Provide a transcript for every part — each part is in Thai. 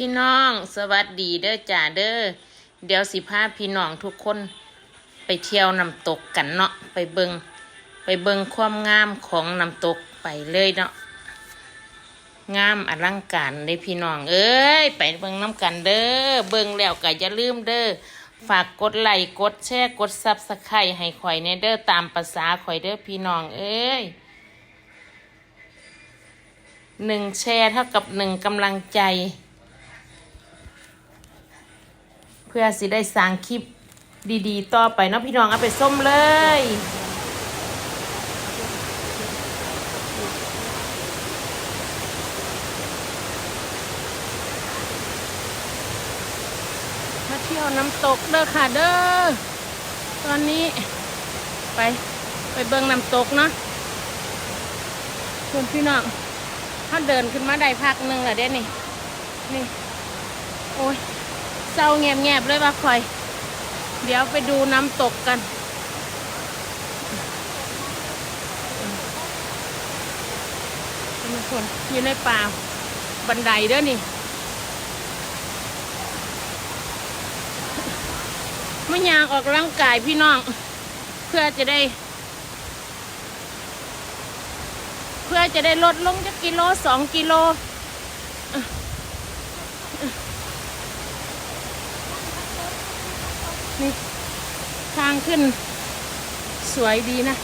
พี่น้องสวัสดีเด้อจ่าเด้อเดี๋ยวสิพาพี่น้องทุกคนไปเที่ยวน้ำตกกันเนาะไปเบิงไปเบิงความงามของน้ำตกไปเลยเนาะงามอลังการเลยพี่น้อง เอ้ยไปเบิงน้ำกันเด้อเบิงแล้วก็อย่าลืมเด้อฝากกดไลค์กดแชร์กดซับสไครต์ให้ข่อยในเด้อตามภาษาข่อยเด้อพี่น้อง เอ้ยหนึ่งแชร์เท่ากับหนึ่งกำลังใจ เพื่อสิได้สร้างคลิปดีๆ ต่อไปเนาะพี่น้องเอาไปส้มเลย มาเที่ยวน้ำตกเด้อค่ะเด้อ ตอนนี้ไปไปเบิ่งน้ำตกเนาะคุณพี่น้องเขาเดินขึ้นมาได้พักหนึ่งแล้วเด้นี่ นี่ โอ้ย เศร้าแงบๆเลยว่าคอย เดี๋ยวไปดูน้ำตกกัน ทุกคนอยู่ในป่าบันไดเด้อนี่ไม่ยางออกกำลังกายพี่น้อง เพื่อจะได้ เพื่อจะได้ลดลงจากกิโลสองกิโล นี่ ทางขึ้น สวยดีนะ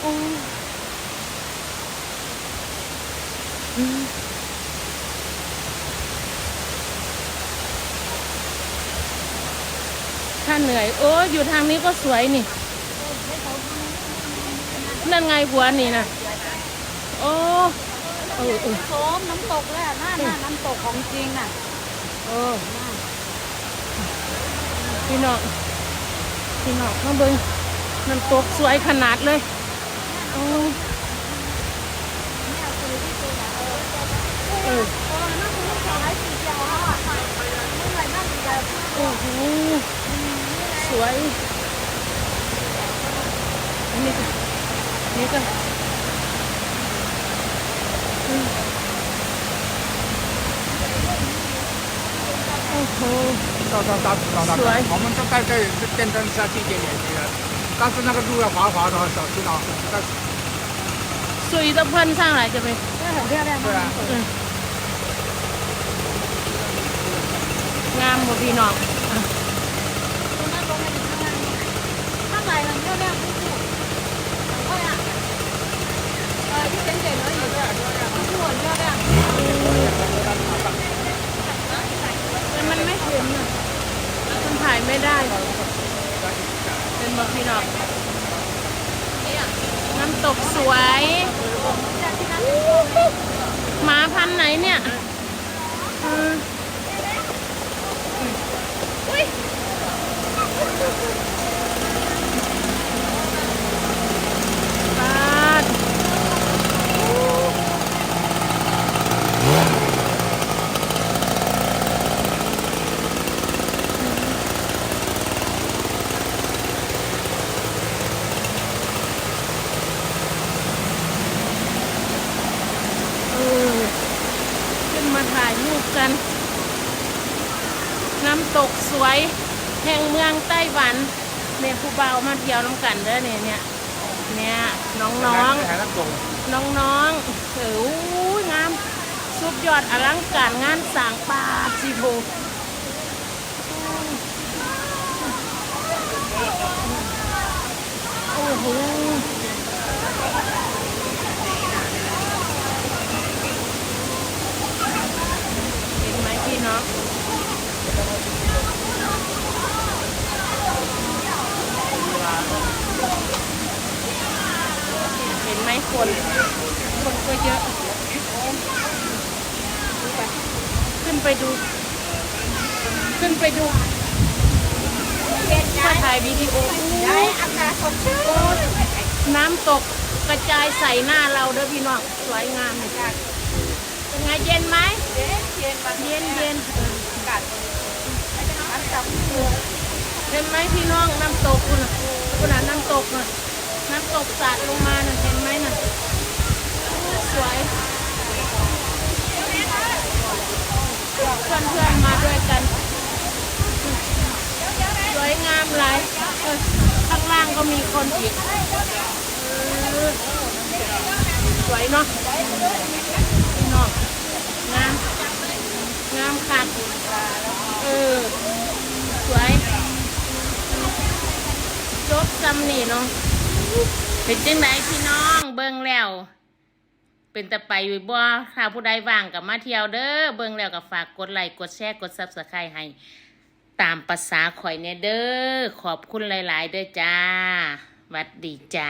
โอ้อืมถ้าเหนื่อย โอ้อยู่ทางนี้ก็สวยนี่ นั่นไงบัวนี่นะโอ้เออเออโสมน้ำตกเลยอะหน้าหน้าน้ำตกของจริงอะ เออ พี่น้องพี่น้องข้างเบิ้งน้ำตกสวยขนาดเลยโอ้เออเออนั่นคือลูกสวยอะเมื่อไหร่นั่นสีเขียวโอ้โหสวยอันนี้ก็นี่ก็อืมโอ้โห 到到到到到是吧，我们就该该电灯下去一点点这个，但是那个路要滑滑的，小心啊！但 สุยตะเพิ่นสร้างอะไรจะไป เนี่ย很漂亮对啊， อืมงามหมดพี่น้อง บอพี่น้องน้ำตกสวยหมาพันไหนเนี่ยเอออุ๊ยปาดเออขึ้น มาถ่ายรูปกัน น้ำตกสวย แห่งเมืองไต้หวันเนี่ยผู้เบามาเที่ยวน้ำกันเด้อเนี่ยเนี่ยเนี่ยน้องน้องถ่น้องน้องเอองาม สุดยอดอลังการงานสางป่าสิบุ เห็นไหมคน คนก็เยอะขึ้นไปดู ขึ้นไปดูมาถ่ายวิดีโอได้อากาศสดชื่นน้ำตกกระจายใส่หน้าเราเด้อพี่น้องสวยงามเลยเป็น ไงเย็นไหมเย็นเย็นมาเย็นเย็นอากาศน้ำจับมือเห็นไหมพี่น้องน้ำตกคุณน่ะคุณน่ะน้ำตกน่ะน้ำตกสาดลงมาน่ะเห็นไหมน่ะสวยเกัน สวยงามหลายเออข้างล่างก็มีคนอีกเออสวยเนาะพี่น้อง งาม งามคักเออ สวย จบจำนี่เนาะ เป็นจังไดพี่น้องเบิ่งแล้ว เป็นตะไปอยู่บ่ถ้าผู้ใดว่างกับมาเที่ยวเด้อ เบิ่งแล้วก็ฝากกดไลค์ กดแชร์ กดซับสไครต์ให้ ตามภาษาข่อยเนี่ยเด้อ ขอบคุณหลาย ๆ เด้อจ้าหวัดดีจ้า